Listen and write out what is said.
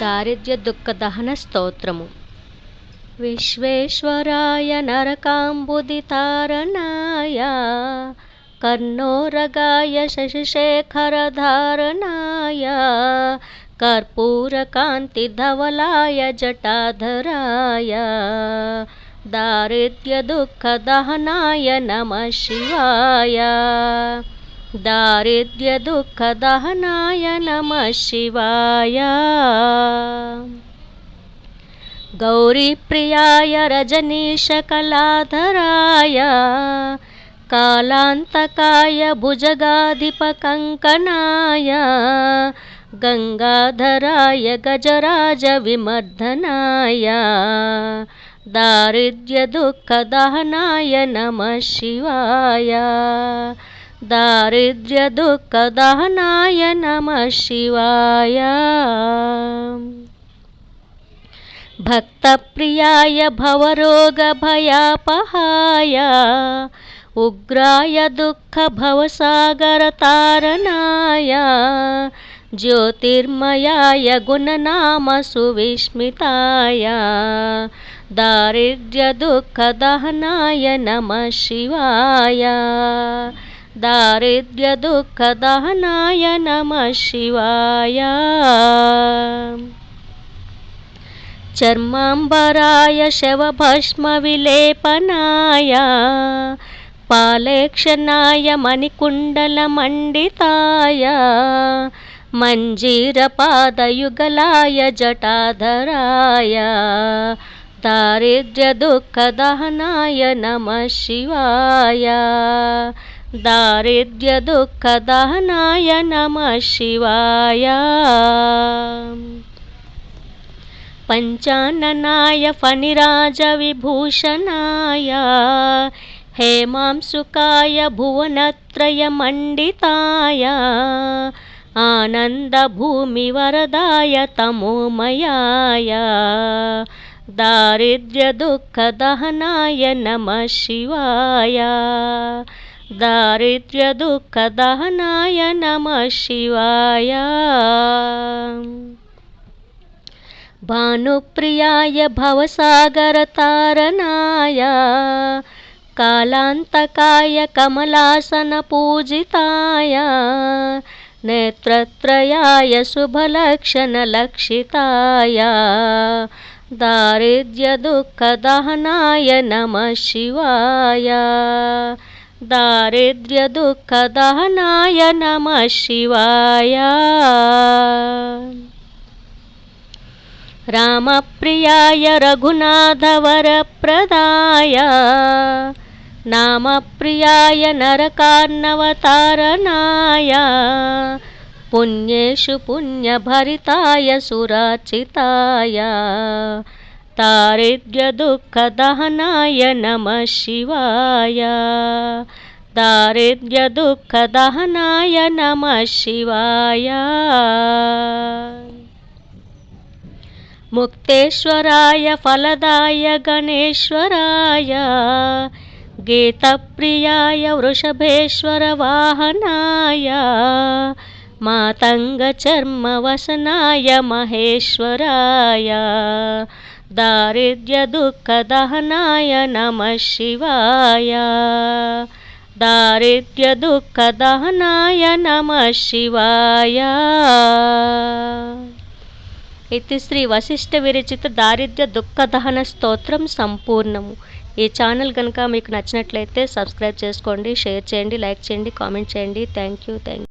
दारिद्र्यदुःखदहनस्तोत्रमु। विश्वेश्वराय नरकाम्बुदितारणाय कर्णोरगाय शशिशेखरधारणाय कर्पूरकान्तिधवलाय जटाधराय दारिद्र्यदुःखदहनाय नमः शिवाय दारिद्र्यदुःखदहनाय नमः शिवाय गौरीप्रियाय रजनीशकलाधराय कालान्तकाय भुजगाधिपकङ्कणाय गङ्गाधराय गजराजविमर्दनाय दारिद्र्यदुःखदहनाय नमः शिवाय दारिद्र्यदुःखदहनाय नमः शिवाय। भक्तप्रियाय भवरोगभयापहाय। उग्राय दुःखभवसागरतारणाय। ज्योतिर्मयाय गुणनामसुविस्मिताय। दारिद्र्यदुःखदहनाय नमः शिवाय दारिद्र्यदुःखदहनाय नमः शिवाय चर्माम्बराय शवभस्मविलेपनाय। पालेक्षणाय मणिकुण्डलमण्डिताय। मञ्जीरपादयुगलाय जटाधराय। दारिद्र्यदुःखदहनाय नमः शिवाय दारिद्र्यदुःखदहनाय नमः शिवाय। पञ्चाननाय फणिराजविभूषणाय। हेमांसुकाय भुवनत्रयमण्डिताय आनन्दभूमिवरदाय तमोमयाय। दारिद्र्यदुःखदहनाय नमः शिवाय दारिद्र्यदुःखदहनाय नमः शिवाय। भानुप्रियाय भवसागरतारणाय। कालान्तकाय कमलासनपूजिताय। नेत्रत्रयाय शुभलक्षणलक्षिताय। दारिद्र्यदुःखदहनाय नमः शिवाय दारिद्र्यदुःखदहनाय नमः शिवाय। रामप्रियाय रघुनाथवरप्रदाय। नामप्रियाय नरकार्णवतारणाय पुण्येषु पुण्यभरिताय सुराचिताय दारिद्र्यदुःखदहनाय नमः शिवाय। दारिद्र्यदुःखदहनाय नमः शिवाय। मुक्तेश्वराय फलदाय गणेश्वराय। गीतप्रियाय वृषभेश्वरवाहनाय। मातङ्गचर्मवसनाय महेश्वराय दारिद्र्यदुःखदहनाय नमः शिवाय दारिद्र्यदुःखदहनाय नमः शिवाय ఇది శ్రీ వశిష్ఠ విరచిత దారిద్ర్య దుఃఖ దహన స్తోత్రం సంపూర్ణము ఈ ఛానల్ కనుక మీకు నచ్చినట్లయితే సబ్స్క్రైబ్ చేసుకోండి షేర్ చేయండి లైక్ చేయండి కామెంట్ చేయండి థ్యాంక్ యూ థ్యాంక్